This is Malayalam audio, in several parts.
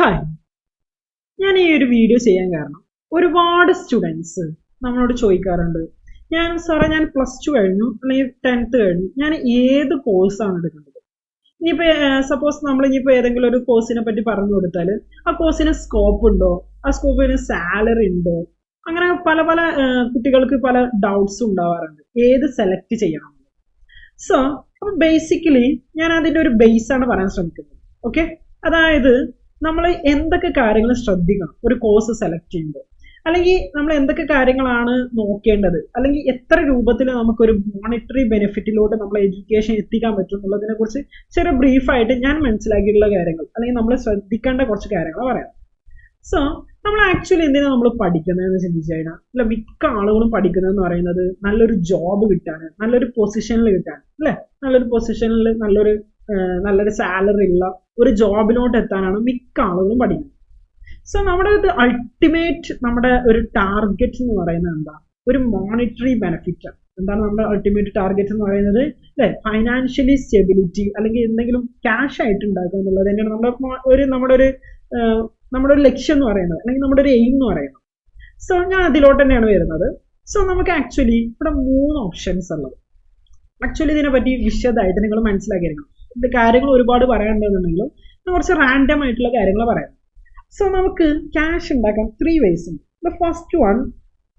ഹായ് ഞാൻ ഈ ഒരു വീഡിയോ ചെയ്യാൻ കാരണം ഒരുപാട് സ്റ്റുഡൻസ് നമ്മളോട് ചോദിക്കാറുണ്ട്. ഞാൻ സാറേ ഞാൻ പ്ലസ് ടു കഴിഞ്ഞു അല്ലെങ്കിൽ ടെൻത്ത് കഴിഞ്ഞു. ഞാൻ ഏത് കോഴ്സാണ് എടുക്കേണ്ടത് ഇനിയിപ്പോൾ സപ്പോസ് നമ്മൾ ഇനിയിപ്പോൾ ഏതെങ്കിലും ഒരു കോഴ്സിനെ പറ്റി പറഞ്ഞു കൊടുത്താൽ ആ കോഴ്സിന് സ്കോപ്പ് ഉണ്ടോ? ആ സ്കോപ്പിന് സാലറി ഉണ്ടോ? അങ്ങനെ പല പല കുട്ടികൾക്ക് പല ഡൗട്ട്സ് ഉണ്ടാവാറുണ്ട്. ഏത് സെലക്ട് ചെയ്യണം? സോ അപ്പോൾ ബേസിക്കലി ഞാൻ അതിന്റെ ഒരു ബേസ് ആണ് പറയാൻ ശ്രമിക്കുന്നത്. ഓക്കെ അതായത് നമ്മൾ എന്തൊക്കെ കാര്യങ്ങൾ ശ്രദ്ധിക്കണം? ഒരു കോഴ്സ് സെലക്ട് ചെയ്യുമ്പോൾ അല്ലെങ്കിൽ നമ്മൾ എന്തൊക്കെ കാര്യങ്ങളാണ് നോക്കേണ്ടത്? അല്ലെങ്കിൽ എത്ര രൂപത്തിൽ നമുക്കൊരു മോണിറ്ററി ബെനിഫിറ്റിലോട്ട് നമ്മൾ എഡ്യൂക്കേഷൻ എത്തിക്കാൻ പറ്റും എന്നുള്ളതിനെ കുറിച്ച് ചെറിയ ബ്രീഫായിട്ട് ഞാൻ മനസ്സിലാക്കിയിട്ടുള്ള കാര്യങ്ങൾ. അല്ലെങ്കിൽ നമ്മൾ ശ്രദ്ധിക്കേണ്ട കുറച്ച് കാര്യങ്ങൾ പറയാം. സോ നമ്മൾ ആക്ച്വലി എന്തിനാണ് നമ്മൾ പഠിക്കുന്നതെന്ന് ചിന്തിച്ചു കഴിഞ്ഞാൽ അല്ല മിക്ക ആളുകളും പഠിക്കുന്നതെന്ന് പറയുന്നത് നല്ലൊരു ജോബ് കിട്ടാൻ നല്ലൊരു പൊസിഷനിൽ കിട്ടാൻ അല്ലേ? നല്ലൊരു പൊസിഷനിൽ നല്ലൊരു നല്ലൊരു സാലറി ഉള്ള ഒരു ജോബിലോട്ട് എത്താനാണ് മിക്ക ആളുകളും പഠിക്കുന്നത്. സോ നമ്മുടെ ഇത് അൾട്ടിമേറ്റ് നമ്മുടെ ഒരു ടാർഗറ്റ് എന്ന് പറയുന്നത് എന്താ? ഒരു മോണിറ്ററി ബെനിഫിറ്റ് എന്താണ് നമ്മുടെ അൾട്ടിമേറ്റ് ടാർഗറ്റ് എന്ന് പറയുന്നത്? അല്ലെ? ഫൈനാൻഷ്യലി സ്റ്റെബിലിറ്റി അല്ലെങ്കിൽ എന്തെങ്കിലും ക്യാഷ് ആയിട്ട് ഉണ്ടാക്കുക എന്നുള്ളത് തന്നെയാണ് നമ്മുടെ ഒരു നമ്മുടെ ഒരു നമ്മുടെ ഒരു ലക്ഷ്യം എന്ന് പറയുന്നത്. അല്ലെങ്കിൽ നമ്മുടെ ഒരു എയിം എന്ന് പറയുന്നത്. സോ ഞാൻ അതിലോട്ട് തന്നെയാണ് വരുന്നത്. സോ നമുക്ക് ആക്ച്വലി ഇവിടെ മൂന്ന് ഓപ്ഷൻസ് ഉള്ളത്. ആക്ച്വലി ഇതിനെ പറ്റി വിശദമായിട്ട് നിങ്ങൾ മനസ്സിലാക്കിയിരിക്കണം കാര്യങ്ങൾ ഒരുപാട് പറയാനുണ്ടെന്നുണ്ടെങ്കിലും കുറച്ച് റാൻഡം ആയിട്ടുള്ള കാര്യങ്ങൾ പറയാം. സോ നമുക്ക് ക്യാഷ് ഉണ്ടാക്കാൻ ത്രീ വേസ് ഉണ്ട് the first one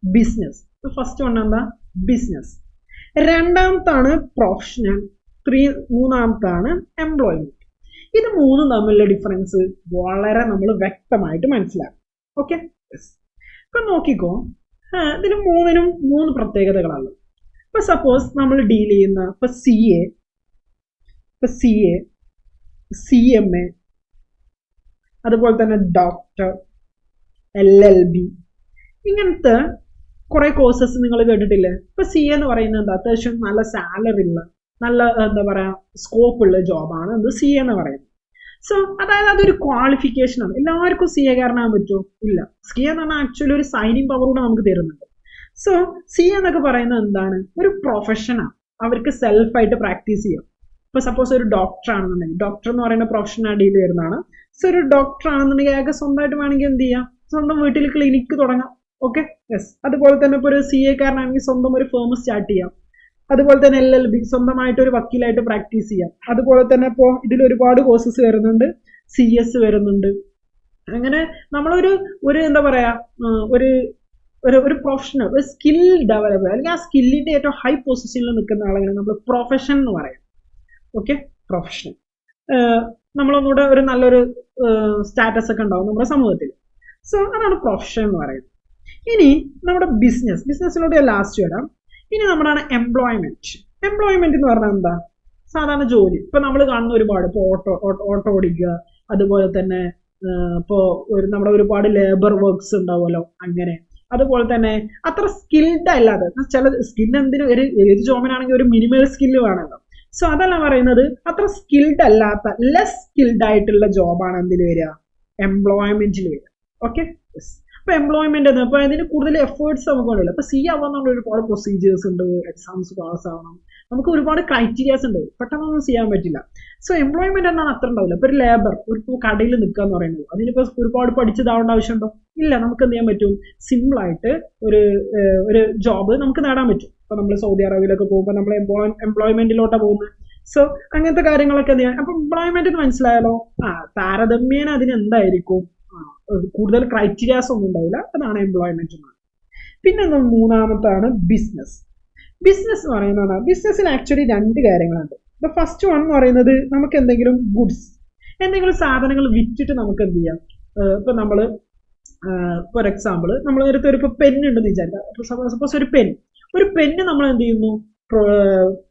business the first one എന്താ? ബിസിനസ് രണ്ടാമത്താണ് പ്രൊഫഷണൽ ത്രീ മൂന്നാമത്താണ് എംപ്ലോയ്മെന്റ് ഇത് മൂന്നും തമ്മിലുള്ള ഡിഫറൻസ് വളരെ നമ്മൾ വ്യക്തമായിട്ട് മനസ്സിലാക്കും. ഓക്കെ ഇപ്പൊ നോക്കിക്കോ. ഇതിന് മൂന്നിനും മൂന്ന് പ്രത്യേകതകളാണ്. ഇപ്പൊ സപ്പോസ് നമ്മൾ ഡീൽ ചെയ്യുന്ന ഇപ്പൊ സി എ ഇപ്പൊ C A C M A അതുപോലെ തന്നെ ഡോക്ടർ എൽ എൽ ബി ഇങ്ങനത്തെ കുറേ കോഴ്സസ് നിങ്ങൾ കേട്ടിട്ടില്ലേ? ഇപ്പൊ സി എന്ന് പറയുന്നത് എന്താ? അത്യാവശ്യം നല്ല സാലറി ഉള്ള നല്ല എന്താ പറയാ സ്കോപ്പ് ഉള്ള ജോബാണ് എന്ത് സി എന്ന് പറയുന്നത്. സോ അതായത് അതൊരു ക്വാളിഫിക്കേഷൻ ആണ്. എല്ലാവർക്കും സി എ കാരനാകാൻ പറ്റുമോ? ഇല്ല. സി എന്ന് പറഞ്ഞാൽ ആക്ച്വലി ഒരു സൈനിങ് പവർ കൂടെ നമുക്ക് തരുന്നുണ്ട്. സോ സി എന്നൊക്കെ പറയുന്നത് എന്താണ്? ഒരു പ്രൊഫഷനാണ് അവർക്ക് സെൽഫായിട്ട് പ്രാക്ടീസ് ചെയ്യാം. ഇപ്പൊ സപ്പോസ് ഒരു ഡോക്ടർ ആണെന്നുണ്ടെങ്കിൽ ഡോക്ടർ എന്ന് പറയുന്ന പ്രൊഫഷൻ അടിയിൽ വരുന്നതാണ്. സോ ഒരു ഡോക്ടർ ആണെന്നുണ്ടെങ്കിൽ അയാൾക്ക് സ്വന്തമായിട്ട് വേണമെങ്കിൽ എന്ത് ചെയ്യാം? സ്വന്തം വീട്ടിൽ ക്ലിനിക്ക് തുടങ്ങാം. ഓക്കെ യെസ് അതുപോലെ തന്നെ ഇപ്പോൾ ഒരു സി എ കാരനാണെങ്കിൽ സ്വന്തം ഒരു ഫേം സ്റ്റാർട്ട് ചെയ്യാം. അതുപോലെ തന്നെ എൽ എൽ ബി സ്വന്തമായിട്ട് ഒരു വക്കീലായിട്ട് പ്രാക്ടീസ് ചെയ്യാം. അതുപോലെ തന്നെ ഇപ്പോൾ ഇതിൽ ഒരുപാട് കോഴ്സസ് വരുന്നുണ്ട്. സി എസ് വരുന്നുണ്ട്. അങ്ങനെ നമ്മളൊരു ഒരു എന്താ പറയാ ഒരു ഒരു ഒരു പ്രൊഫഷണൽ ഒരു സ്കിൽ ഡെവലപ്പ് അല്ലെങ്കിൽ ആ സ്കില്ലിന്റെ ഏറ്റവും ഹൈ പൊസിഷനിൽ നിൽക്കുന്ന ആളെങ്ങനെ നമ്മൾ പ്രൊഫഷൻ എന്ന് പറയാം. ഓക്കെ പ്രൊഫഷൻ നമ്മളൊന്നുകൂടെ ഒരു നല്ലൊരു സ്റ്റാറ്റസ് ഒക്കെ ഉണ്ടാവും നമ്മുടെ സമൂഹത്തിൽ. സോ അതാണ് പ്രൊഫഷൻ എന്ന് പറയുന്നത്. ഇനി നമ്മുടെ ബിസിനസ് ബിസിനസ്സിലൂടെ ലാസ്റ്റ് വരാം. ഇനി നമ്മുടെ എംപ്ലോയ്മെന്റ് എംപ്ലോയ്മെന്റ് എന്ന് പറഞ്ഞാൽ എന്താ? സാധാരണ ജോലി. ഇപ്പൊ നമ്മൾ കാണുന്ന ഒരുപാട് ഇപ്പോൾ ഓട്ടോ ഓട്ടോ ഓടിക്കുക അതുപോലെ തന്നെ ഇപ്പോ ഒരു നമ്മുടെ ഒരുപാട് ലേബർ വർക്ക്സ് ഉണ്ടാവുമല്ലോ അങ്ങനെ. അതുപോലെ തന്നെ അത്ര സ്കിൽഡ് അല്ലാതെ ചില സ്കിൽ എന്തിനും ഒരു ഏത് ജോബിനാണെങ്കിൽ ഒരു മിനിമൽ സ്കില്ല് വേണമല്ലോ. സോ അതല്ല പറയുന്നത്. അത്ര സ്കിൽഡ് അല്ലാത്ത ലെസ് സ്കിൽഡ് ആയിട്ടുള്ള ജോബാണ് എന്തിൽ വരിക? എംപ്ലോയ്മെന്റിൽ വരിക. ഓക്കെ അപ്പൊ എംപ്ലോയ്മെന്റ് അപ്പൊ അതിന് കൂടുതൽ എഫേർട്സ് നമുക്ക് വേണ്ടില്ല അപ്പൊ സി ആവാന്നുള്ള ഒരുപാട് പ്രൊസീജിയേഴ്സ് ഉണ്ട് എക്സാംസ് പാസ് ആവണം. നമുക്ക് ഒരുപാട് ക്രൈറ്റീരിയാസ് ഉണ്ട്. പെട്ടെന്നൊന്നും ചെയ്യാൻ പറ്റില്ല. സോ എംപ്ലോയ്മെന്റ് എന്നാൽ അത്ര ഉണ്ടാവില്ല. ഇപ്പൊ ഒരു ലേബർ ഒരു കടയിൽ നിൽക്കുക എന്ന് പറയുന്നത്. അതിനിപ്പോ ഒരുപാട് പഠിച്ചതാവേണ്ട ആവശ്യമുണ്ടോ? ഇല്ല നമുക്ക് എന്ത് ചെയ്യാൻ പറ്റും? സിമ്പിൾ ആയിട്ട് ഒരു ഒരു ജോബ് നമുക്ക് നേടാൻ പറ്റും. ഇപ്പൊ നമ്മൾ സൗദി അറേബ്യയിലൊക്കെ പോകുമ്പോൾ നമ്മൾ എംപ്ലോയ് എംപ്ലോയ്മെന്റിലോട്ടാണ് പോകുന്നത് സോ അങ്ങനത്തെ കാര്യങ്ങളൊക്കെ ചെയ്യാം അപ്പൊ എംപ്ലോയ്മെന്റ് മനസ്സിലായാലോ? ആ താരതമ്യേന അതിന് എന്തായിരിക്കും ആ, ഒരു കൂടുതൽ ക്രൈറ്റീരിയാസ് ഒന്നും ഉണ്ടാവില്ല. അതാണ് എംപ്ലോയ്മെന്റ് എന്ന് പിന്നെ മൂന്നാമത്താണ് ബിസിനസ് ബിസിനസ് എന്ന് പറയുന്നതാണ്. ബിസിനസ്സിന് ആക്ച്വലി രണ്ട് കാര്യങ്ങളുണ്ട്. ദ ഫസ്റ്റ് വൺ എന്ന് പറയുന്നത് നമുക്ക് എന്തെങ്കിലും ഗുഡ്സ് എന്തെങ്കിലും സാധനങ്ങൾ വിറ്റിട്ട് നമുക്ക് എന്ത് ചെയ്യാം? ഇപ്പൊ നമ്മൾ ഫോർ എക്സാമ്പിൾ നമ്മൾ നേരത്തെ ഒരു പെൻ ഉണ്ടെന്ന് വിചാരിക്കാം. സപ്പോസ് ഒരു പെൻ ഒരു പെന്ന് നമ്മൾ എന്ത് ചെയ്യുന്നു?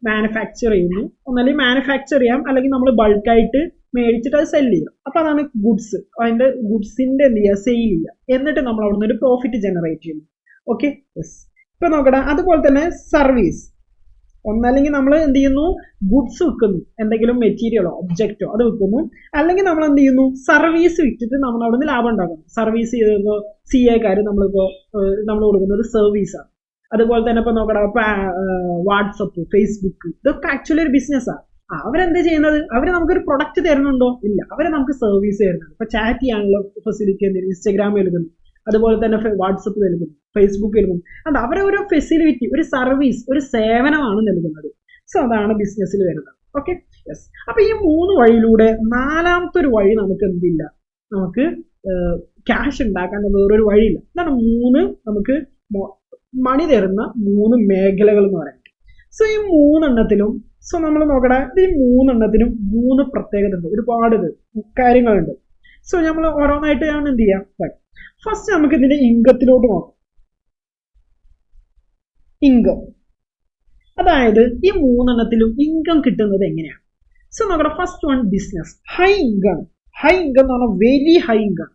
മാനുഫാക്ചർ ചെയ്യുന്നു. ഒന്നല്ലെങ്കിൽ മാനുഫാക്ചർ ചെയ്യാം. അല്ലെങ്കിൽ നമ്മൾ ബൾക്കായിട്ട് മേടിച്ചിട്ട് അത് സെൽ ചെയ്യാം. അപ്പൊ അതാണ് ഗുഡ്സ് അതിന്റെ ഗുഡ്സിന്റെ എന്ത് ചെയ്യുക? സെയിൽ ചെയ്യുക. എന്നിട്ട് നമ്മൾ അവിടുന്ന് ഒരു പ്രോഫിറ്റ് ജനറേറ്റ് ചെയ്യുന്നു. ഓക്കെ യെസ് ഇപ്പൊ നോക്കട്ടെ അതുപോലെ തന്നെ സർവീസ് ഒന്നല്ലെങ്കിൽ നമ്മൾ എന്ത് ചെയ്യുന്നു? ഗുഡ്സ് വിൽക്കുന്നു. എന്തെങ്കിലും മെറ്റീരിയലോ ഒബ്ജക്റ്റോ അത് വിൽക്കുന്നു. അല്ലെങ്കിൽ നമ്മൾ എന്ത് ചെയ്യുന്നു? സർവീസ് വിറ്റിട്ട് നമ്മൾ അവിടുന്ന് ലാഭം ഉണ്ടാക്കുന്നു. സർവീസ് ചെയ്തപ്പോൾ സി എക്കാർ നമ്മളിപ്പോൾ നമ്മൾ കൊടുക്കുന്ന ഒരു സർവീസാണ് അതുപോലെ തന്നെ ഇപ്പൊ നോക്കടാ വാട്സപ്പ് ഫേസ്ബുക്ക് ഇതൊക്കെ ആക്ച്വലി ഒരു ബിസിനസ്സാണ് അവരെന്താ ചെയ്യുന്നത്? അവർ നമുക്കൊരു പ്രൊഡക്റ്റ് തരുന്നുണ്ടോ? ഇല്ല. അവരെ നമുക്ക് സർവീസ് തരുന്നുണ്ട്. ഇപ്പൊ ചാറ്റ് ചെയ്യാനുള്ള ഫെസിലിറ്റി എന്തെങ്കിലും ഇൻസ്റ്റാഗ്രാം നൽകുന്നു. അതുപോലെ തന്നെ വാട്സപ്പ് നൽകുന്നു. ഫേസ്ബുക്ക് നൽകുന്നു. അത് അവരെ ഒരു ഫെസിലിറ്റി ഒരു സർവീസ് ഒരു സേവനമാണ് നൽകുന്നത്. സോ അതാണ് ബിസിനസ്സിൽ വരുന്നത്. ഓക്കെ യെസ് അപ്പൊ ഈ മൂന്ന് വഴിയിലൂടെ നാലാമത്തെ ഒരു വഴി നമുക്ക് എന്തില്ല? നമുക്ക് ക്യാഷ് ഉണ്ടാക്കാൻ വേറൊരു വഴിയില്ല. അതാണ് മൂന്ന് നമുക്ക് മണി തരുന്ന മൂന്ന് മേഖലകൾ എന്ന് പറയുന്നത്. സോ ഈ മൂന്നെണ്ണത്തിലും സോ നമ്മൾ നോക്കട്ടെ ഈ മൂന്നെണ്ണത്തിനും മൂന്ന് പ്രത്യേകത ഉണ്ട്. ഒരുപാട് ഇത് കാര്യങ്ങളുണ്ട്. സോ നമ്മൾ ഓരോന്നായിട്ട് ഞാൻ എന്ത് ചെയ്യാം? ഫസ്റ്റ് നമുക്ക് ഇതിന്റെ ഇംഗത്തിലോട്ട് നോക്കാം. ഇംഗം. അതായത് ഈ മൂന്നെണ്ണത്തിലും ഇൻകം കിട്ടുന്നത് എങ്ങനെയാണ് സോ നോക്കട്ടെ first one business high income high income എന്ന് പറഞ്ഞാൽ very high income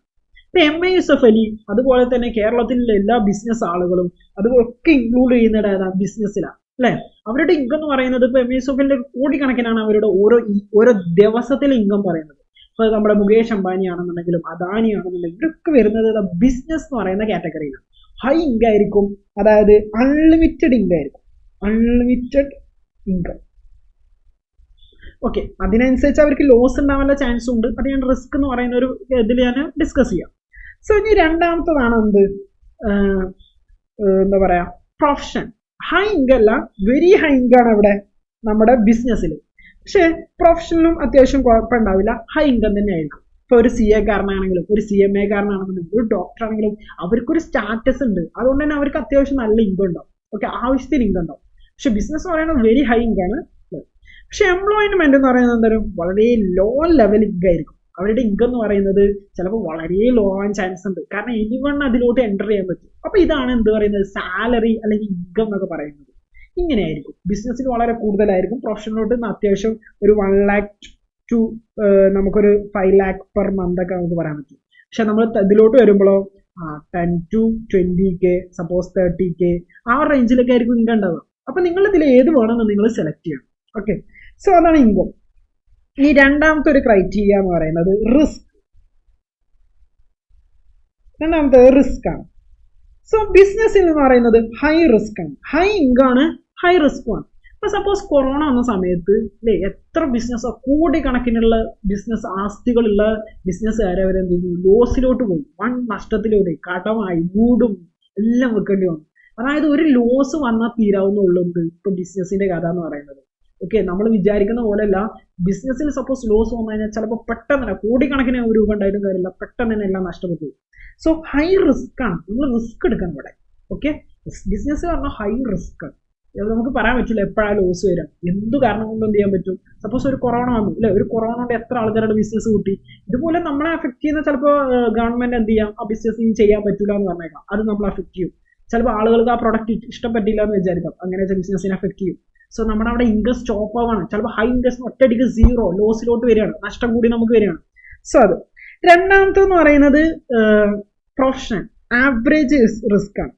M I Yusuf Ali അതുപോലെ തന്നെ കേരളത്തിലെ എല്ലാ ബിസിനസ് ആളുകളും അതുപോലൊക്കെ ഇൻക്ലൂഡ് ചെയ്യുന്നത് ഏതാണ് ബിസിനസ്സിലാണ് അല്ലെ? അവരുടെ ഇൻകം എന്ന് പറയുന്നത് ഇപ്പൊ എം ഐ എഫിന്റെ കോടിക്കണക്കിനാണ് അവരുടെ ഓരോ ഓരോ ദിവസത്തിലെ ഇൻകം പറയുന്നത്. ഇപ്പൊ നമ്മുടെ മുകേഷ് അംബാനി ആണെന്നുണ്ടെങ്കിലും അദാനി ആണെന്നുണ്ടെങ്കിലും ഇതൊക്കെ വരുന്നത് ബിസിനസ് എന്ന് പറയുന്ന കാറ്റഗറിയിലാണ് ഹൈ ഇൻകം ആയിരിക്കും. അതായത് അൺലിമിറ്റഡ് ഇൻകം ആയിരിക്കും. അൺലിമിറ്റഡ് ഇൻകം ഓക്കെ അതിനനുസരിച്ച് അവർക്ക് ലോസ് ഉണ്ടാവാനുള്ള ചാൻസ് ഉണ്ട്. അത് ഞാൻ റിസ്ക് എന്ന് പറയുന്ന ഒരു ഇതിൽ ഞാൻ ഡിസ്കസ് ചെയ്യാം. സോ ഇനി രണ്ടാമത്തതാണ് എന്ത്? എന്താ പറയാ? പ്രൊഫഷൻ ഹൈ ഇൻകം അല്ല വെരി ഹൈ ഇൻകം ആണ് ഇവിടെ നമ്മുടെ ബിസിനസ്സിൽ പക്ഷേ പ്രൊഫഷനിലും അത്യാവശ്യം കുഴപ്പമുണ്ടാവില്ല. ഹൈ ഇൻകം തന്നെ ആയിരിക്കും. ഇപ്പൊ ഒരു സി എ കാരനാണെങ്കിലും ഒരു സി എം എ കാരനാണെന്നുണ്ടെങ്കിലും ഒരു ഡോക്ടർ ആണെങ്കിലും അവർക്കൊരു സ്റ്റാറ്റസ് ഉണ്ട്. അതുകൊണ്ട് തന്നെ അവർക്ക് അത്യാവശ്യം നല്ല ഇൻകം ഉണ്ടാവും. ഓക്കെ ആവശ്യത്തിന് ഇൻകം ഉണ്ടാവും. പക്ഷെ ബിസിനസ് എന്ന് പറയുന്നത് വെരി ഹൈ ഇൻകം ആണ്. പക്ഷെ എംപ്ലോയ്മെന്റ് എന്ന് പറയുന്നത് എന്തായാലും വളരെ ലോ ലെവൽ ഇൻകം ആയിരിക്കും. അവരുടെ ഇൻകം എന്ന് പറയുന്നത് ചിലപ്പോൾ വളരെ ലോ ആൻ ചാൻസ് ഉണ്ട്. കാരണം എനിവൺ അതിലോട്ട് എന്റർ ചെയ്യാൻ പറ്റും. അപ്പൊ ഇതാണ് എന്ത് പറയുന്നത്? സാലറി അല്ലെങ്കിൽ ഇൻകം എന്നൊക്കെ പറയുന്നത്. ഇങ്ങനെയായിരിക്കും ബിസിനസ്സിൽ വളരെ കൂടുതലായിരിക്കും. പ്രൊഫഷനിലോട്ട് അത്യാവശ്യം ഒരു വൺ ലാക്ക് ടു നമുക്കൊരു ഫൈവ് ലാക്ക് പെർ മന്ത് ഒക്കെ നമുക്ക് പറയാൻ പറ്റും. പക്ഷെ നമ്മൾ ഇതിലോട്ട് വരുമ്പോഴോ ആ ten to twenty K suppose thirty K ആ റേഞ്ചിലൊക്കെ ആയിരിക്കും ഇൻകം ഉണ്ടാവുക. അപ്പൊ നിങ്ങൾ ഇതിൽ ഏത് വേണമെന്ന് നിങ്ങൾ സെലക്ട് ചെയ്യണം. ഓക്കെ സോ അതാണ് ഇൻകം ഈ രണ്ടാമത്തെ ഒരു ക്രൈറ്റീരിയ എന്ന് പറയുന്നത് റിസ്ക് രണ്ടാമത്തെ റിസ്ക് ആണ്. സോ ബിസിനസ്സിൽ എന്ന് പറയുന്നത് ഹൈ റിസ്ക് ആണ്. ഹൈ ഇൻകം ആണ് ഹൈ റിസ്ക് ആണ്. ഇപ്പൊ സപ്പോസ് കൊറോണ വന്ന സമയത്ത് അല്ലേ എത്ര ബിസിനസ് കോടിക്കണക്കിനുള്ള ബിസിനസ് ആസ്തികളുള്ള ബിസിനസ്സുകാരെ അവരെന്ത് ചെയ്തു? ലോസിലോട്ട് പോയി. വൺ നഷ്ടത്തിലൂടെ കടമായി മൂടും എല്ലാം വെക്കേണ്ടി വന്നു. അതായത് ഒരു ലോസ് വന്നാൽ തീരാവുന്നുള്ളത് ഇപ്പൊ ബിസിനസിന്റെ കഥ എന്ന് പറയുന്നത്. ഓക്കെ നമ്മൾ വിചാരിക്കുന്ന പോലെയല്ല. ബിസിനസ്സിൽ സപ്പോസ് ലോസ് വന്നു കഴിഞ്ഞാൽ ചിലപ്പോൾ പെട്ടെന്ന് തന്നെ കോടിക്കണക്കിന് രൂപ ഉണ്ടായിട്ടും കാര്യമില്ല. പെട്ടെന്ന് തന്നെ എല്ലാം നഷ്ടപ്പെട്ടു. സോ ഹൈ റിസ്ക് ആണ്. നമ്മൾ റിസ്ക് എടുക്കണം ഇവിടെ. ഓക്കെ ബിസിനസ് പറഞ്ഞാൽ ഹൈ റിസ്ക് നമുക്ക് പറയാൻ പറ്റില്ല എപ്പോഴാണ് ലോസ് വരാം എന്ത് കാരണം കൊണ്ട് എന്ത് ചെയ്യാൻ പറ്റും? സപ്പോസ് ഒരു കൊറോണ വന്നു. അല്ലെ? ഒരു കൊറോണ കൊണ്ട് എത്ര ആൾക്കാരുടെ ബിസിനസ് കൂട്ടി? ഇതുപോലെ നമ്മളെ അഫക്ട് ചെയ്യുന്ന ചിലപ്പോൾ ഗവൺമെന്റ് എന്ത് ചെയ്യാം? ആ ബിസിനസ് ഇനി ചെയ്യാൻ പറ്റില്ല എന്ന് പറഞ്ഞേക്കാം. അത് നമ്മൾ അഫക്ട് ചെയ്യും. ചിലപ്പോൾ ആളുകൾക്ക് ആ പ്രൊഡക്റ്റ് ഇഷ്ടപ്പെട്ടില്ല എന്ന് വിചാരിക്കാം. അങ്ങനെ ബിസിനസ്സിനെ അഫക്ട് ചെയ്യും. സോ നമ്മുടെ അവിടെ ഇൻട്രസ്റ്റ് സ്റ്റോപ്പ് ആവാണ്. ചിലപ്പോൾ ഹൈ ഇൻട്രസ്റ്റ് ഒറ്റയടിക്ക് സീറോ ലോസിലോട്ട് വരികയാണ്. നഷ്ടം കൂടി നമുക്ക് വരികയാണ്. സോ അത്. രണ്ടാമത്തെന്ന് പറയുന്നത് പ്രൊഫഷൻ ആവറേജ് റിസ്ക് ആണ്.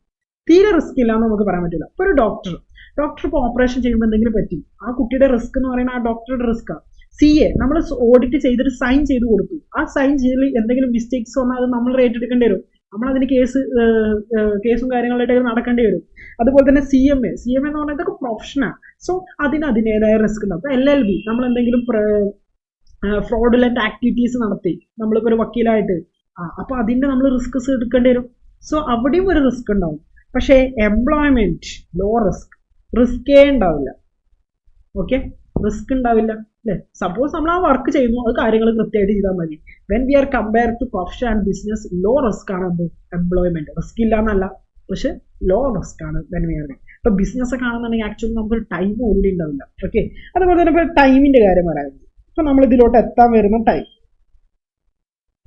തീരെ റിസ്ക് ഇല്ല എന്ന് നമുക്ക് പറയാൻ പറ്റില്ല. ഇപ്പൊ ഒരു ഡോക്ടർ ഡോക്ടർ ഇപ്പോൾ ഓപ്പറേഷൻ ചെയ്യുമ്പോൾ എന്തെങ്കിലും പറ്റി? ആ കുട്ടിയുടെ റിസ്ക് എന്ന് പറയുന്നത് ആ ഡോക്ടറുടെ റിസ്ക് ആണ് സി എ നമ്മൾ ഓഡിറ്റ് ചെയ്തിട്ട് സൈൻ ചെയ്ത് കൊടുത്തു. ആ സൈൻ ചെയ്തിൽ എന്തെങ്കിലും മിസ്റ്റേക്സ് വന്നാൽ അത് നമ്മൾ റേറ്റ് എടുക്കേണ്ടി വരും. നമ്മൾ അതിന് കേസ് കേസും കാര്യങ്ങളായിട്ട് നടക്കേണ്ടി വരും. അതുപോലെ തന്നെ C M A C M എന്ന് പറഞ്ഞാൽ ഇതൊക്കെ പ്രൊഫഷനാണ് സോ അതിന് അതിന്റെതായ റിസ്ക് ഉണ്ടാവും എൽ എൽ ബി നമ്മൾ എന്തെങ്കിലും ഫ്രോഡുലന്റ് ആക്ടിവിറ്റീസ് നടത്തി നമ്മളിപ്പോൾ ഒരു വക്കീലായിട്ട് ആ അപ്പോൾ അതിന്റെ നമ്മൾ റിസ്ക് എടുക്കേണ്ടി വരും. സോ അവിടെയും ഒരു റിസ്ക് ഉണ്ടാവും. പക്ഷേ എംപ്ലോയ്മെന്റ് ലോ റിസ്ക് റിസ്കേ ഉണ്ടാവില്ല. ഓക്കെ റിസ്ക് ഉണ്ടാവില്ല അല്ലേ? സപ്പോസ് നമ്മൾ ആ വർക്ക് ചെയ്യുന്നു അത് കാര്യങ്ങൾ കൃത്യമായിട്ട് ചെയ്താൽ മതി. When we are compare to profession and business low risk ആണ് എന്ത് എംപ്ലോയ്മെന്റ് റിസ്ക് ഇല്ല എന്നല്ല പക്ഷെ ലോ റിസ്ക് ആണ്. വെൻ വി ആർ ഇപ്പൊ ബിസിനസ് ഒക്കെ ആണെന്നുണ്ടെങ്കിൽ ആക്ച്വലി നമുക്ക് ടൈം ഓൾറെഡി ഉണ്ടാവില്ല. ഓക്കെ അതുപോലെ തന്നെ ഇപ്പോൾ ടൈമിന്റെ കാര്യം പറയാം. ഇപ്പൊ നമ്മൾ ഇതിലോട്ട് എത്താൻ വരുന്ന ടൈം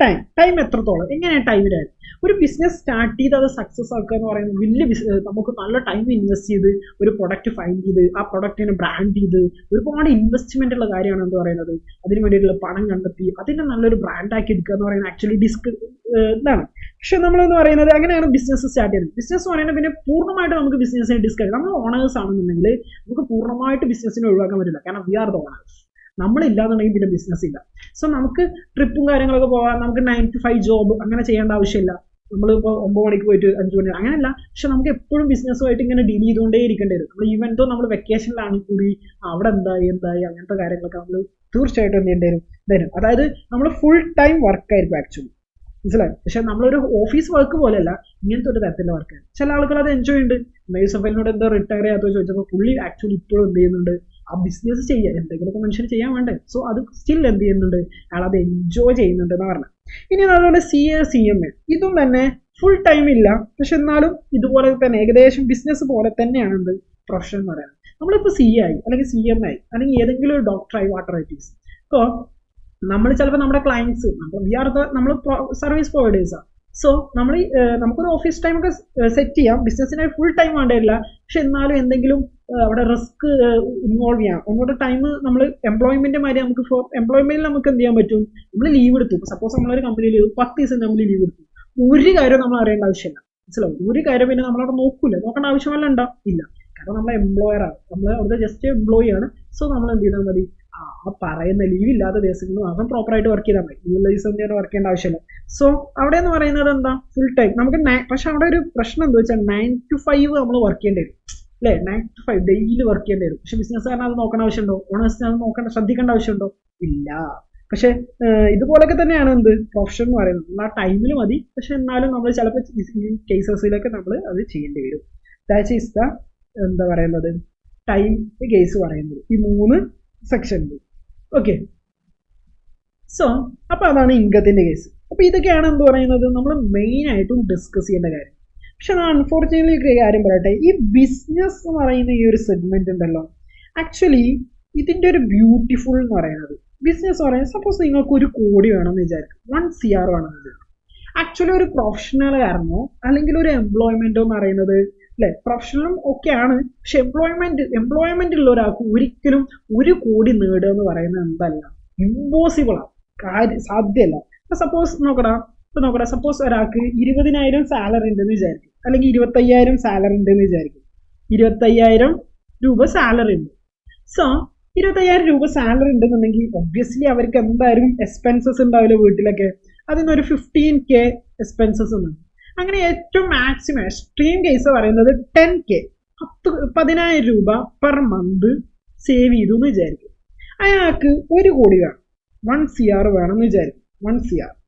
ടൈം ടൈം എത്രത്തോളം? എങ്ങനെയാണ് ടൈമിന് ഒരു ബിസിനസ് സ്റ്റാർട്ട് ചെയ്ത് അത് സക്സസ് ആക്കുക എന്ന് പറയുന്നത് വലിയ ബിസിനസ് നമുക്ക് നല്ല ടൈം ഇൻവെസ്റ്റ് ചെയ്ത് ഒരു പ്രൊഡക്റ്റ് ഫൈൻഡ് ചെയ്ത് ആ പ്രൊഡക്റ്റിനെ ബ്രാൻഡ് ചെയ്ത് ഒരുപാട് ഇൻവെസ്റ്റ്മെന്റ് ഉള്ള കാര്യമാണ് എന്ന് പറയുന്നത്? അതിന് വേണ്ടിയിട്ടുള്ള പണം കണ്ടെത്തി അതിനെ നല്ലൊരു ബ്രാൻഡാക്കി എടുക്കുക എന്ന് പറയുന്നത് ആക്ച്വലി ഡിസ്ക് ഇതാണ്. പക്ഷെ നമ്മളെന്ന് പറയുന്നത് അങ്ങനെയാണ് ബിസിനസ് സ്റ്റാർട്ട് ചെയ്യുന്നത്. ബിസിനസ് പറയുന്നത് പിന്നെ പൂർണമായിട്ട് നമുക്ക് ബിസിനസ്സിനെ ഡിസ്കസ് നമ്മൾ ഓണേഴ്സ് ആണെന്നുണ്ടെങ്കിൽ നമുക്ക് പൂർണമായിട്ട് ബിസിനസ്സിനെ ഒഴിവാക്കാൻ പറ്റില്ല. കാരണം വി ആർ ദ ഓണേഴ്സ് നമ്മളില്ലാന്നുണ്ടെങ്കിൽ പിന്നെ ബിസിനസ് ഇല്ല. സോ നമുക്ക് ട്രിപ്പും കാര്യങ്ങളൊക്കെ പോകാം നമുക്ക് നയൻ ടു ഫൈവ് ജോബ് അങ്ങനെ ചെയ്യേണ്ട ആവശ്യമില്ല. നമ്മളിപ്പോൾ ഒമ്പത് മണിക്ക് പോയിട്ട് അഞ്ച് മണി അങ്ങനെയല്ല. പക്ഷെ നമുക്ക് എപ്പോഴും ബിസിനസ്സുമായിട്ട് ഇങ്ങനെ ഡീൽ ചെയ്തുകൊണ്ടേ ഇരിക്കേണ്ടി വരും. നമ്മൾ ഈവൻ നമ്മൾ വെക്കേഷനിലാണെങ്കിൽ കൂടി അവിടെ എന്തായി എന്തായി അങ്ങനത്തെ കാര്യങ്ങളൊക്കെ നമ്മൾ തീർച്ചയായിട്ടും എന്ത് ചെയ്യേണ്ടി വരും? അതായത് നമ്മൾ ഫുൾ ടൈം വർക്കായിരിക്കും ആക്ച്വലി മനസ്സിലായി? പക്ഷെ നമ്മളൊരു ഓഫീസ് വർക്ക് പോലെയല്ല ഇങ്ങനത്തെ ഒരു തരത്തിലുള്ള വർക്കാണ് ചില ആളുകൾ അത് എൻജോയ് ഉണ്ട്. മെയ്സഫലിനോട് എന്താ റിട്ടയർ ചെയ്യാത്തോ ചോദിച്ചപ്പോൾ പുള്ളി ആക്ച്വലി ഇപ്പോഴും എന്ത് ചെയ്യുന്നുണ്ട്? ആ ബിസിനസ് ചെയ്യുക എന്തെങ്കിലുമൊക്കെ മനുഷ്യന് ചെയ്യാൻ വേണ്ടേ. സോ അത് സ്റ്റിൽ എന്ത് ചെയ്യുന്നുണ്ട്? അയാൾ അത് എൻജോയ് ചെയ്യുന്നുണ്ട് എന്ന് പറഞ്ഞു. ഇനി അതുപോലെ C A C M A ഇതും തന്നെ ഫുൾ ടൈം ഇല്ല. പക്ഷെ എന്നാലും ഇതുപോലെ തന്നെ ഏകദേശം ബിസിനസ് പോലെ തന്നെയാണ് എന്ത്? പ്രൊഫഷൻ എന്ന് പറയുന്നത്. നമ്മളിപ്പോൾ സി ആയി അല്ലെങ്കിൽ സി എം ആയി അല്ലെങ്കിൽ ഏതെങ്കിലും ഒരു ഡോക്ടറായി വാട്ടർ ഐറ്റീസ് ഇപ്പോൾ നമ്മൾ ചിലപ്പോൾ നമ്മുടെ ക്ലയൻസ് വി ആർ ദ നമ്മൾ സർവീസ് പ്രൊവൈഡേഴ്സാണ് സോ നമ്മൾ നമുക്കൊരു ഓഫീസ് ടൈമൊക്കെ സെറ്റ് ചെയ്യാം. ബിസിനസ്സിനായി ഫുൾ ടൈം വേണ്ടതില്ല പക്ഷെ എന്നാലും എന്തെങ്കിലും അവിടെ റിസ്ക് ഇൻവോൾവ് ചെയ്യാം ഒന്നുകൂടെ ടൈം നമ്മൾ എംപ്ലോയ്മെന്റ് മാതിരി നമുക്ക് ഫോർ എംപ്ലോയ്മെന്റിൽ നമുക്ക് എന്ത് ചെയ്യാൻ പറ്റും? നമ്മൾ ലീവ് എടുത്തു. സപ്പോസ് നമ്മളൊരു കമ്പനിയിൽ പത്ത് ദിവസം നമ്മൾ ലീവ് എടുത്തു. ഒരു കാര്യം നമ്മൾ അറിയേണ്ട ആവശ്യമില്ല. മനസ്സിലാവും ഒരു കാര്യം പിന്നെ നമ്മളവിടെ നോക്കൂല. നോക്കേണ്ട ആവശ്യമല്ല ഉണ്ടോ? ഇല്ല. കാരണം നമ്മൾ എംപ്ലോയർ ആണ്. നമ്മൾ അവിടുത്തെ ജസ്റ്റ് എംപ്ലോയി ആണ്. സോ നമ്മൾ എന്ത് ചെയ്താൽ മതി? ആ പറയുന്ന ലീവ് ഇല്ലാത്ത ദിവസങ്ങൾ മാത്രം പ്രോപ്പറായിട്ട് വർക്ക് ചെയ്താൽ മതി. ലീവ് ദിവസം വർക്ക് ചെയ്യേണ്ട ആവശ്യമില്ല. സോ അവിടെ എന്ന് പറയുന്നത് എന്താ? ഫുൾ ടൈം നമുക്ക് പക്ഷെ അവിടെ ഒരു പ്രശ്നം എന്താ വെച്ചാൽ നയൻ ടു ഫൈവ് നമ്മൾ വർക്ക് ചെയ്യേണ്ടി വരും. അല്ലേ nine to five daily work ചെയ്യേണ്ടി വരും. പക്ഷെ ബിസിനസ്സുകാരൻ അത് നോക്കേണ്ട ആവശ്യമുണ്ടോ? ഓണേഴ്സിന് അത് നോക്കേണ്ട ശ്രദ്ധിക്കേണ്ട ആവശ്യമുണ്ടോ? ഇല്ല. പക്ഷെ ഇതുപോലൊക്കെ തന്നെയാണ് എന്ത്? പ്രൊഫഷൻ എന്ന് പറയുന്നത്. നമ്മൾ ആ ടൈമിൽ മതി. പക്ഷെ എന്നാലും നമ്മൾ ചിലപ്പോൾ കേസസിലൊക്കെ നമ്മൾ അത് ചെയ്യേണ്ടി വരും. ദാറ്റ് ഈസ് ദ എന്താ പറയുന്നത്? ടൈം കേസ് പറയുന്നത്. ഈ മൂന്ന് സെക്ഷനിൽ ഓക്കെ സോ അപ്പോൾ അതാണ് ഇൻകത്തിന്റെ കേസ് അപ്പോൾ ഇതൊക്കെയാണ് എന്ത് പറയുന്നത്? നമ്മൾ മെയിനായിട്ടും ഡിസ്കസ് ചെയ്യേണ്ട കാര്യം. പക്ഷെ ഞാൻ അൺഫോർച്ചുനേറ്റ്ലി ഒരു കാര്യം പറയട്ടെ. ഈ ബിസിനസ് എന്ന് പറയുന്ന ഈ ഒരു സെഗ്മെന്റ് ഉണ്ടല്ലോ. ആക്ച്വലി ഇതിന്റെ ഒരു ബ്യൂട്ടിഫുൾ എന്ന് പറയുന്നത്. ബിസിനസ് പറയുന്നത് സപ്പോസ് നിങ്ങൾക്ക് ഒരു കോടി വേണമെന്ന് വിചാരിക്കും. വൺ സി ആർ വേണമെന്ന് വിചാരിക്കും. ആക്ച്വലി ഒരു പ്രൊഫഷണൽ കാരണോ അല്ലെങ്കിൽ ഒരു എംപ്ലോയ്മെന്റോ എന്ന് പറയുന്നത് അല്ലെ? പ്രൊഫഷണലും ഒക്കെ ആണ്. പക്ഷെ എംപ്ലോയ്മെന്റ് എംപ്ലോയ്മെന്റ് ഉള്ള ഒരാൾക്ക് ഒരിക്കലും ഒരു കോടി നേടുക എന്ന് പറയുന്നത് എന്തല്ല. ഇമ്പോസിബിൾ ആണ് കാര്യം സാധ്യമല്ല. ഇപ്പം സപ്പോസ് നോക്കടാ ഇപ്പൊ നോക്കടാ സപ്പോസ് ഒരാൾക്ക് ഇരുപതിനായിരം സാലറി ഉണ്ടെന്ന് വിചാരിക്കും. അല്ലെങ്കിൽ ഇരുപത്തയ്യായിരം സാലറി ഉണ്ടെന്ന് വിചാരിക്കും. ഇരുപത്തയ്യായിരം രൂപ സാലറി ഉണ്ട്. സോ ഇരുപത്തയ്യായിരം രൂപ സാലറി ഉണ്ടെന്നുണ്ടെങ്കിൽ ഒബ്വിയസ്ലി അവർക്ക് എന്തായാലും എക്സ്പെൻസസ് ഉണ്ടാവില്ല വീട്ടിലൊക്കെ. അതിനൊരു ഫിഫ്റ്റീൻ കെ എക്സ്പെൻസസ് ഉണ്ട്. അങ്ങനെ ഏറ്റവും മാക്സിമം എക്സ്ട്രീം കേസ് പറയുന്നത് ടെൻ കെ പത്ത് പതിനായിരം രൂപ പെർ മന്ത് സേവ് ചെയ്തു എന്ന് വിചാരിക്കും. അയാൾക്ക് ഒരു കോടി വേണം. വൺ സി ആർ വേണം എന്ന് വിചാരിക്കും. വൺ സി ആർ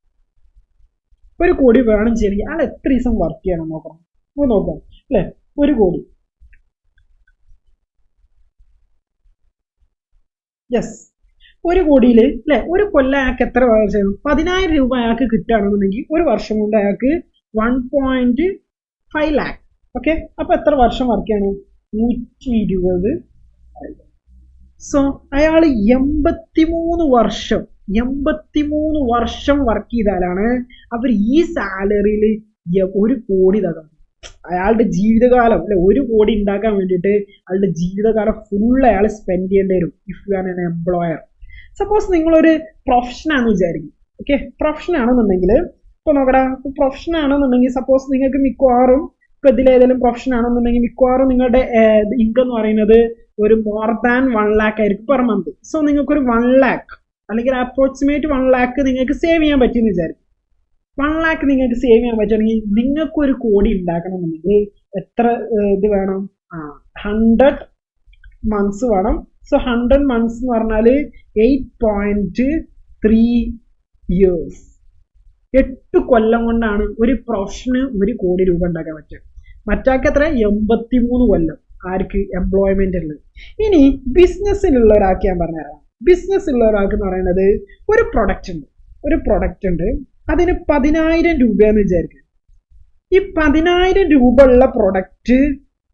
ഒരു കോടി വേണം ചെയ്യണമെങ്കിൽ അയാൾ എത്ര ദിവസം വർക്ക് ചെയ്യണം നോക്കണം. നമുക്ക് നോക്കാം അല്ലേ? ഒരു കോടി. യെസ് ഒരു കോടിയിൽ അല്ലെ? ഒരു കൊല്ലം അയാൾക്ക് എത്ര ചെയ്യണം? പതിനായിരം രൂപ അയാൾക്ക് കിട്ടുകയാണെന്നുണ്ടെങ്കിൽ ഒരു വർഷം കൊണ്ട് അയാൾക്ക് one point five lakh okay അപ്പൊ എത്ര വർഷം വർക്ക് ചെയ്യണം? നൂറ്റി ഇരുപത്. സോ അയാൾ എൺപത്തിമൂന്ന് വർഷം എൺപത്തിമൂന്ന് വർഷം വർക്ക് ചെയ്താലാണ് അവർ ഈ സാലറിയിൽ ഒരു കോടി തകർന്നു അയാളുടെ ജീവിതകാലം അല്ലെ ഒരു കോടി ഉണ്ടാക്കാൻ വേണ്ടിയിട്ട് അയാളുടെ ജീവിതകാലം ഫുൾ അയാൾ സ്പെൻഡ് ചെയ്യേണ്ടി വരും if you an an employer suppose നിങ്ങളൊരു പ്രൊഫഷൻ ആണെന്ന് വിചാരിക്കും ഓക്കെ പ്രൊഫഷൻ ആണെന്നുണ്ടെങ്കിൽ ഇപ്പൊ നോക്കടാ പ്രൊഫഷൻ ആണെന്നുണ്ടെങ്കിൽ സപ്പോസ് നിങ്ങൾക്ക് മിക്കവാറും ഇപ്പൊ ഇതിലേതെങ്കിലും പ്രൊഫഷൻ ആണെന്നുണ്ടെങ്കിൽ മിക്കവാറും നിങ്ങളുടെ ഇൻകം എന്ന് പറയുന്നത് ഒരു മോർ ദാൻ വൺ ലാക്ക് ആയിരിക്കും പെർ മന്ത് സോ നിങ്ങൾക്ക് ഒരു വൺ ലാക്ക് അല്ലെങ്കിൽ അപ്രോക്സിമേറ്റ് വൺ ലാക്ക് നിങ്ങൾക്ക് സേവ് ചെയ്യാൻ പറ്റുമെന്ന് വിചാരിക്കും. വൺ ലാക്ക് നിങ്ങൾക്ക് സേവ് ചെയ്യാൻ പറ്റുകയാണെങ്കിൽ നിങ്ങൾക്ക് ഒരു കോടി ഉണ്ടാക്കണമെന്നുണ്ടെങ്കിൽ എത്ര ഇത് വേണം? ആ ഹൺഡ്രഡ് മന്ത്സ് വേണം. സോ ഹൺഡ്രഡ് മന്ത്സ് എന്ന് പറഞ്ഞാൽ എയ്റ്റ് പോയിന്റ് ത്രീ ഇയേഴ്സ് എട്ട് കൊല്ലം കൊണ്ടാണ് ഒരു പ്രൊഫഷന് ഒരു കോടി രൂപ ഉണ്ടാക്കാൻ പറ്റുക. മറ്റാൾക്ക് എത്ര? എൺപത്തി മൂന്ന് കൊല്ലം. ആർക്ക്? എംപ്ലോയ്മെന്റ് ഉള്ളത്. ഇനി ബിസിനസ്സിലുള്ള ഒരാൾക്ക് ഞാൻ പറഞ്ഞുതരാം. ബിസിനസ് ഉള്ള ഒരാൾക്ക് എന്ന് പറയുന്നത് ഒരു പ്രൊഡക്റ്റ് ഉണ്ട്. ഒരു പ്രൊഡക്റ്റ് ഉണ്ട്. അതിന് പതിനായിരം രൂപയെന്ന് വിചാരിക്കുക. ഈ പതിനായിരം രൂപ ഉള്ള പ്രൊഡക്റ്റ്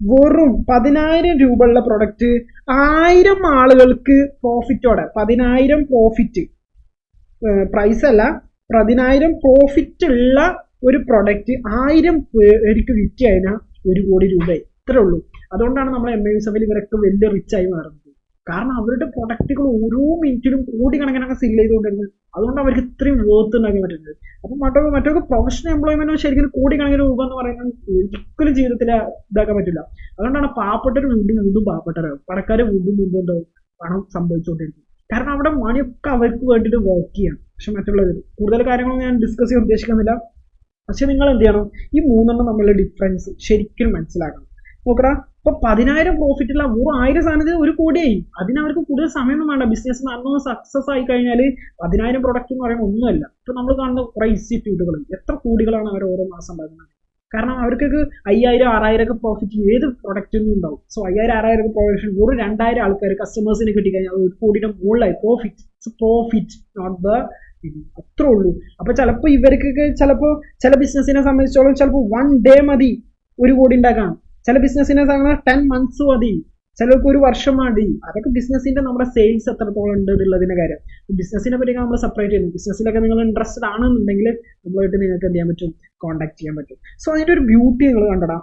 വെറും പതിനായിരം രൂപ ഉള്ള പ്രൊഡക്റ്റ് ആയിരം ആളുകൾക്ക് പ്രോഫിറ്റോടെ പതിനായിരം പ്രോഫിറ്റ് പ്രൈസ് അല്ല. പതിനായിരം പ്രോഫിറ്റ് ഉള്ള ഒരു പ്രൊഡക്റ്റ് ആയിരം പേർക്ക് വിറ്റ് കഴിഞ്ഞാൽ ഒരു കോടി രൂപ ഇത്രേ ഉള്ളൂ. അതുകൊണ്ടാണ് നമ്മൾ എം എ യൂസഫിൽ ഇവരൊക്കെ വലിയ റിച്ച് ആയി മാറുന്നത്. കാരണം അവരുടെ പ്രൊഡക്റ്റുകൾ ഓരോ മിനിറ്റിലും കോടിക്കണക്കിനൊക്കെ സെയിൽ ചെയ്തുകൊണ്ടിരുന്നത് അതുകൊണ്ട് അവർക്ക് ഇത്രയും വേർത്ത് ഉണ്ടാക്കാൻ പറ്റുന്നത്. അപ്പം മറ്റൊക്കെ മറ്റൊക്കെ പ്രൊഫഷണൽ എംപ്ലോയ്മെന്റ് ശരിക്കും കോടിക്കണക്കിന് രൂപ എന്ന് പറയുന്നത് ഒരിക്കലും ജീവിതത്തിൽ ഇതാക്കാൻ പറ്റില്ല. അതുകൊണ്ടാണ് പാവപ്പെട്ടവർ വീണ്ടും വീണ്ടും പാവപ്പെട്ടവരാകും പണക്കാർ വീണ്ടും വീണ്ടും എന്താവും പണം സംഭവിച്ചുകൊണ്ടിരിക്കും കാരണം അവിടെ മണിയൊക്കെ അവർക്ക് വേണ്ടിയിട്ട് വർക്ക് ചെയ്യണം. പക്ഷെ മറ്റുള്ളവർ കൂടുതൽ കാര്യങ്ങളൊന്നും ഞാൻ ഡിസ്കസ് ചെയ്യാൻ ഉദ്ദേശിക്കുന്നില്ല. പക്ഷെ നിങ്ങൾ എന്ത് ചെയ്യണം? ഈ മൂന്നെണ്ണം തമ്മിലുള്ള ഡിഫറൻസ് ശരിക്കും മനസ്സിലാക്കണം. നോക്കടാ ഇപ്പൊ പതിനായിരം പ്രോഫിറ്റ് ഉള്ള വെറും ആയിരം സാധനത്തിന് ഒരു കോടിയായി. അതിന് അവർക്ക് കൂടുതൽ സമയമൊന്നും വേണ്ട. ബിസിനസ് നല്ലോണം സക്സസ് ആയി കഴിഞ്ഞാൽ പതിനായിരം പ്രൊഡക്റ്റ് എന്ന് പറയുന്നത് ഒന്നുമല്ല. ഇപ്പൊ നമ്മൾ കാണുന്ന കുറെ ഇൻസ്റ്റിറ്റ്യൂട്ടുകൾ എത്ര കോടികളാണ് അവർ ഓരോ മാസം ഉണ്ടാക്കുന്നത്? കാരണം അവർക്കൊക്കെ അയ്യായിരം ആറായിരം ഒക്കെ പ്രോഫിറ്റ് ഏത് പ്രൊഡക്റ്റിനും ഉണ്ടാവും. സോ അയ്യായിരം ആറായിരം ഒക്കെ പ്രൊഡക്ഷൻ ഒരു രണ്ടായിരം ആൾക്കാർ കസ്റ്റമേഴ്സിന് കിട്ടിക്കഴിഞ്ഞാൽ ഒരു കോടിയുടെ മുകളിലായി. പ്രോഫിറ്റ് പ്രോഫിറ്റ് നോട്ട് ദ അത്ര ഉള്ളൂ. അപ്പൊ ചിലപ്പോൾ ഇവർക്കൊക്കെ ചിലപ്പോൾ ചില ബിസിനസ്സിനെ സംബന്ധിച്ചോളം ചിലപ്പോൾ വൺ ഡേ മതി ഒരു കോടി ഉണ്ടാക്കാൻ. ചില ബിസിനസ്സിനെ സംബന്ധിച്ച് ടെൻ മന്ത്സ് മതി. ചിലർക്ക് ഒരു വർഷം മതി. അതൊക്കെ ബിസിനസിന്റെ നമ്മുടെ സെയിൽസ് എത്രത്തോളം ഉണ്ട് എന്നുള്ളതിന്റെ കാര്യം. ബിസിനസ്സിനെ പറ്റി നമ്മൾ സെപ്പറേറ്റ് ചെയ്യുന്നു. ബിസിനസ്സിലൊക്കെ നിങ്ങൾ ഇൻട്രസ്റ്റഡ് ആണെന്നുണ്ടെങ്കിൽ നമ്മളായിട്ട് നിങ്ങൾക്ക് എന്ത് ചെയ്യാൻ പറ്റും? കോൺടാക്ട് ചെയ്യാൻ പറ്റും. സോ അതിന്റെ ഒരു ബ്യൂട്ടി നിങ്ങൾ കണ്ടടാ.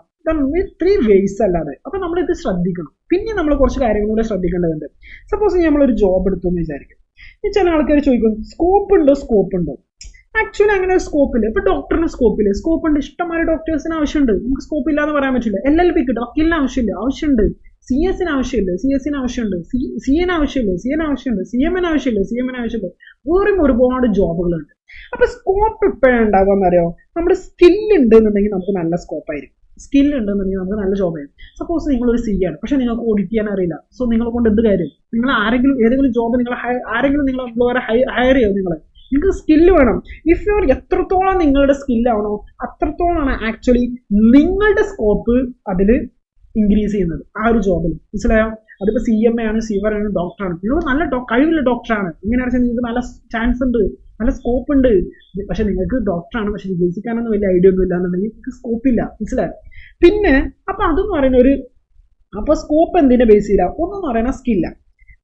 ഇത്രയും വേസ് അല്ലാതെ. അപ്പൊ നമ്മൾ ഇത് ശ്രദ്ധിക്കണം. പിന്നെ നമ്മൾ കുറച്ച് കാര്യങ്ങൾ കൂടെ ശ്രദ്ധിക്കേണ്ടതുണ്ട്. സപ്പോസ് നമ്മൾ ഒരു ജോബ് എടുത്തു എന്ന് വിചാരിക്കും. ചില ആൾക്കാർ ചോദിക്കും സ്കോപ്പ് ഉണ്ടോ? സ്കോപ്പ് ഉണ്ടോ? ആക്ച്വലി അങ്ങനെ സ്കോപ്പ് ഇല്ല. ഇപ്പൊ ഡോക്ടറിന് സ്കോപ്പ് ഇല്ല? സ്കോപ്പ് ഉണ്ട്. ഇഷ്ടംപോലെ ഡോക്ടേഴ്സിന് ആവശ്യമുണ്ട്. നമുക്ക് സ്കോപ്പ് ഇല്ലാന്ന് പറയാൻ പറ്റില്ല. എൽ എൽ പിക്ക് വക്കീലിന് ആവശ്യമില്ല. ആവശ്യമുണ്ട്. സി എസിന് ആവശ്യമില്ല. സി എസിന് ആവശ്യമുണ്ട്. സി സി എൻ ആവശ്യമില്ല. സി എൻ ആവശ്യമുണ്ട്. സി എം എൻ ആവശ്യമില്ല. സി എം എൻ ആവശ്യമില്ല. വേറെയും ഒരുപാട് ജോബുകളുണ്ട്. അപ്പൊ സ്കോപ്പ് എപ്പോഴാണ് ഉണ്ടാകുക അറിയോ? നമ്മുടെ സ്കിൽ ഉണ്ട് എന്നുണ്ടെങ്കിൽ നമുക്ക് നല്ല സ്കോപ്പ് ആയിരിക്കും. സ്കിൽ ഉണ്ടെന്നുണ്ടെങ്കിൽ നമുക്ക് നല്ല ജോബ് ആയിരിക്കും. സപ്പോസ് നിങ്ങൾ ഒരു സി ആണ്. പക്ഷെ നിങ്ങൾക്ക് ഓഡിറ്റ് ചെയ്യാൻ അറിയില്ല. സോ നിങ്ങളെ കൊണ്ട് എന്ത് കാര്യം? നിങ്ങൾ ആരെങ്കിലും ഏതെങ്കിലും ജോബ് നിങ്ങൾ ആരെങ്കിലും നിങ്ങൾ എംപ്ലോയറെ ഹയർ ചെയ്യോ നിങ്ങൾ നിങ്ങൾക്ക് സ്കില്ല് വേണം. ഇഫ് യുവർ എത്രത്തോളം നിങ്ങളുടെ സ്കില്ലാണോ അത്രത്തോളമാണ് ആക്ച്വലി നിങ്ങളുടെ സ്കോപ്പ് അതിൽ ഇൻക്രീസ് ചെയ്യുന്നത്. ആ ഒരു ജോബിൽ മനസ്സിലായോ? അതിപ്പോൾ സി എം എ ആണ് സിവർ ആണ് ഡോക്ടറാണ് നിങ്ങൾ നല്ല കഴിവുള്ള ഡോക്ടറാണ് ഇങ്ങനെ വെച്ചാൽ നിങ്ങൾക്ക് നല്ല ചാൻസ് ഉണ്ട് നല്ല സ്കോപ്പ് ഉണ്ട്. പക്ഷെ നിങ്ങൾക്ക് ഡോക്ടറാണ് പക്ഷെ ചികിത്സിക്കാനൊന്നും വലിയ ഐഡിയ ഒന്നും ഇല്ല എന്നുണ്ടെങ്കിൽ നിങ്ങൾക്ക് സ്കോപ്പ് ഇല്ല. മനസ്സിലായോ? പിന്നെ അപ്പൊ അതെന്ന് പറയുന്ന ഒരു അപ്പൊ സ്കോപ്പ് എന്തിനെ ബേസ് ചെയ്യില്ല ഒന്നെന്ന് പറയുന്ന സ്കില്ല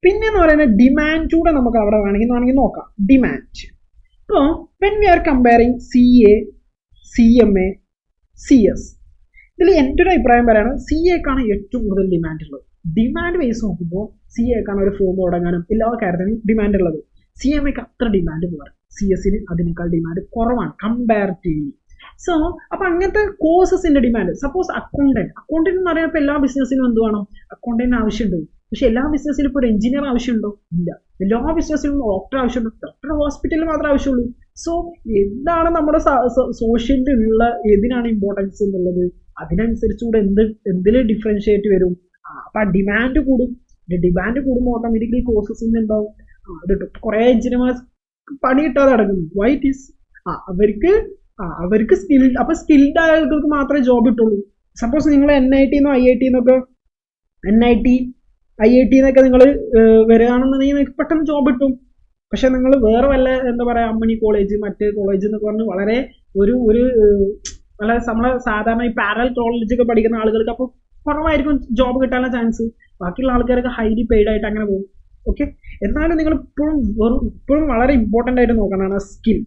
പിന്നെ എന്ന് പറയുന്ന ഡിമാൻഡ് കൂടെ നമുക്ക് അവിടെ വേണമെങ്കിൽ വേണമെങ്കിൽ നോക്കാം. ഡിമാൻഡ് ഇപ്പോൾ when we are comparing C A C M A C S ഇതിൽ എന്റെ ഒരു അഭിപ്രായം പറയുകയാണ് സി എക്കാണ് ഏറ്റവും കൂടുതൽ ഡിമാൻഡ് ഉള്ളത്. ഡിമാൻഡ് ബേസ് നോക്കുമ്പോൾ സി എക്കാണ് ഒരു ഫോം തുടങ്ങാനും എല്ലാ കാര്യത്തിനും ഡിമാൻഡ് ഉള്ളത്. സി എം എക്ക് അത്ര ഡിമാൻഡ് പോകാറ് സി എസിന് അതിനേക്കാൾ ഡിമാൻഡ് കുറവാണ് കമ്പാരിറ്റീവ്ലി സോ അപ്പൊ അങ്ങനത്തെ കോഴ്സസിന്റെ ഡിമാൻഡ് സപ്പോസ് അക്കൗണ്ടന്റ് അക്കൗണ്ടന്റ് എന്ന് പറയുമ്പോൾ എല്ലാ ബിസിനസ്സിനും എന്ത് വേണം? അക്കൗണ്ടന്റ് ആവശ്യമുണ്ട്. പക്ഷെ എല്ലാ ബിസിനസ്സിലും ഇപ്പോൾ ഒരു എഞ്ചിനീയർ ആവശ്യമുണ്ടോ? ഇല്ല. എല്ലാ ബിസിനസ്സിലും ഡോക്ടർ ആവശ്യമുണ്ടോ. ഡോക്ടർ ഹോസ്പിറ്റലിൽ മാത്രമേ ആവശ്യമുള്ളൂ. സോ എന്താണ് നമ്മുടെ സോഷ്യലിൽ ഉള്ള ഏതിനാണ് ഇമ്പോർട്ടൻസ് എന്നുള്ളത്? അതിനനുസരിച്ചുകൂടെ എന്ത് എന്തിൽ ഡിഫറൻഷിയേറ്റ് വരും? അപ്പൊ ആ ഡിമാൻഡ് കൂടും. ഡിമാൻഡ് കൂടുമ്പോൾ ഓട്ടോമാറ്റിക്കലി കോഴ്സസിന് ഉണ്ടാവും കുറെ എഞ്ചിനീയർമാർ പണി കിട്ടാതെ കിടക്കുന്നു വൈറ്റ് ഈസ് ആ അവർക്ക് ആ അവർക്ക് സ്കിൽ അപ്പൊ സ്കിൽഡ് ആയ ആളുകൾക്ക് മാത്രമേ ജോബ് കിട്ടുള്ളൂ. സപ്പോസ് നിങ്ങൾ എൻ ഐ ടി എന്നോ ഐ ഐ ടി എന്നൊക്കെ N I T I I T എന്നൊക്കെ നിങ്ങൾ വരികയാണെന്നുണ്ടെങ്കിൽ നിങ്ങൾക്ക് പെട്ടെന്ന് ജോബ് കിട്ടും. പക്ഷെ നിങ്ങൾ വേറെ വല്ല എന്താ പറയുക അമ്മണി കോളേജ് മറ്റ് കോളേജ് എന്നൊക്കെ പറഞ്ഞ് വളരെ ഒരു ഒരു നല്ല നമ്മളെ സാധാരണ ഈ പാരൽ കോളേജ് ഒക്കെ പഠിക്കുന്ന ആളുകൾക്ക് അപ്പോൾ കുറവായിരിക്കും ജോബ് കിട്ടാനുള്ള ചാൻസ് ബാക്കിയുള്ള ആൾക്കാരൊക്കെ ഹൈലി പെയ്ഡ് ആയിട്ട് അങ്ങനെ പോകും. ഓക്കെ എന്നാലും നിങ്ങൾ ഇപ്പോഴും ഇപ്പോഴും വളരെ ഇമ്പോർട്ടന്റ് ആയിട്ട് നോക്കണതാണ് സ്കിൽ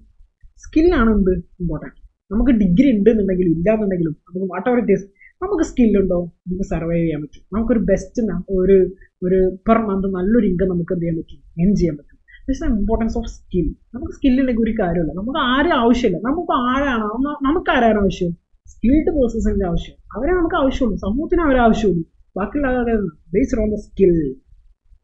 സ്കില്ലാണ് എന്ത്? ഇമ്പോർട്ടന്റ് നമുക്ക് ഡിഗ്രി ഉണ്ട് എന്നുണ്ടെങ്കിലും ഇല്ലാന്നുണ്ടെങ്കിലും നമുക്ക് വാട്ട് എവർ ഇറ്റ് ഈസ് നമുക്ക് സ്കില്ലുണ്ടോ നമുക്ക് സർവൈവ് ചെയ്യാൻ പറ്റും. നമുക്കൊരു ബെസ്റ്റ് ഒരു ഒരു പെർ മന്ത് നല്ലൊരു ഇൻകം നമുക്ക് എന്ത് ചെയ്യാൻ പറ്റും? എൻ ചെയ്യാൻ പറ്റും. ദിസ് ഇമ്പോർട്ടൻസ് ഓഫ് സ്കിൽ നമുക്ക് സ്കില്ലുണ്ടെങ്കിൽ ഒരു കാര്യമില്ല നമുക്ക് ആരും ആവശ്യമില്ല. നമുക്ക് ആരാണ് നമുക്ക് ആരാണ് ആവശ്യം? സ്കിൽഡ് പേഴ്സൺസിന്റെ ആവശ്യം. അവരെ നമുക്ക് ആവശ്യമുള്ളൂ. സമൂഹത്തിന് അവരെ ആവശ്യമുള്ളൂ. ബാക്കിയുള്ള ബേസ്ഡ് ഓൺ ദ സ്കിൽ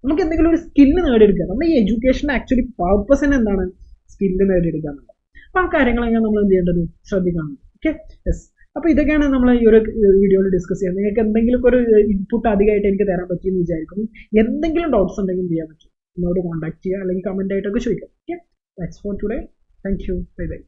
നമുക്ക് എന്തെങ്കിലും ഒരു സ്കില്ല് നേടിയെടുക്കുക. നമ്മുടെ ഈ എഡ്യൂക്കേഷന്റെ ആക്ച്വലി പർപ്പസ് തന്നെ എന്താണ്? സ്കില്ല് നേടിയെടുക്കുക എന്നുള്ളത്. അപ്പോൾ ആ കാര്യങ്ങളൊക്കെ നമ്മൾ എന്ത് ചെയ്യേണ്ടത്? ശ്രദ്ധിക്കണം. ഓക്കെ യെസ് അപ്പോൾ ഇതൊക്കെയാണ് നമ്മൾ ഈ ഒരു വീഡിയോയിൽ ഡിസ്കസ് ചെയ്യുന്നത്. നിങ്ങൾക്ക് എന്തെങ്കിലും ഒരു ഇൻപുട്ട് അധികമായിട്ട് എനിക്ക് തരാൻ പറ്റിയെന്ന് വിചാരിക്കുന്നു. എന്തെങ്കിലും ഡൗട്ട്സ് ഉണ്ടെങ്കിൽ ചെയ്യാൻ പറ്റും? എന്നോട് കോൺടാക്ട് ചെയ്യുക അല്ലെങ്കിൽ കമന്റ് ആയിട്ടൊക്കെ ചോദിക്കാം okay that's for today thank you bye bye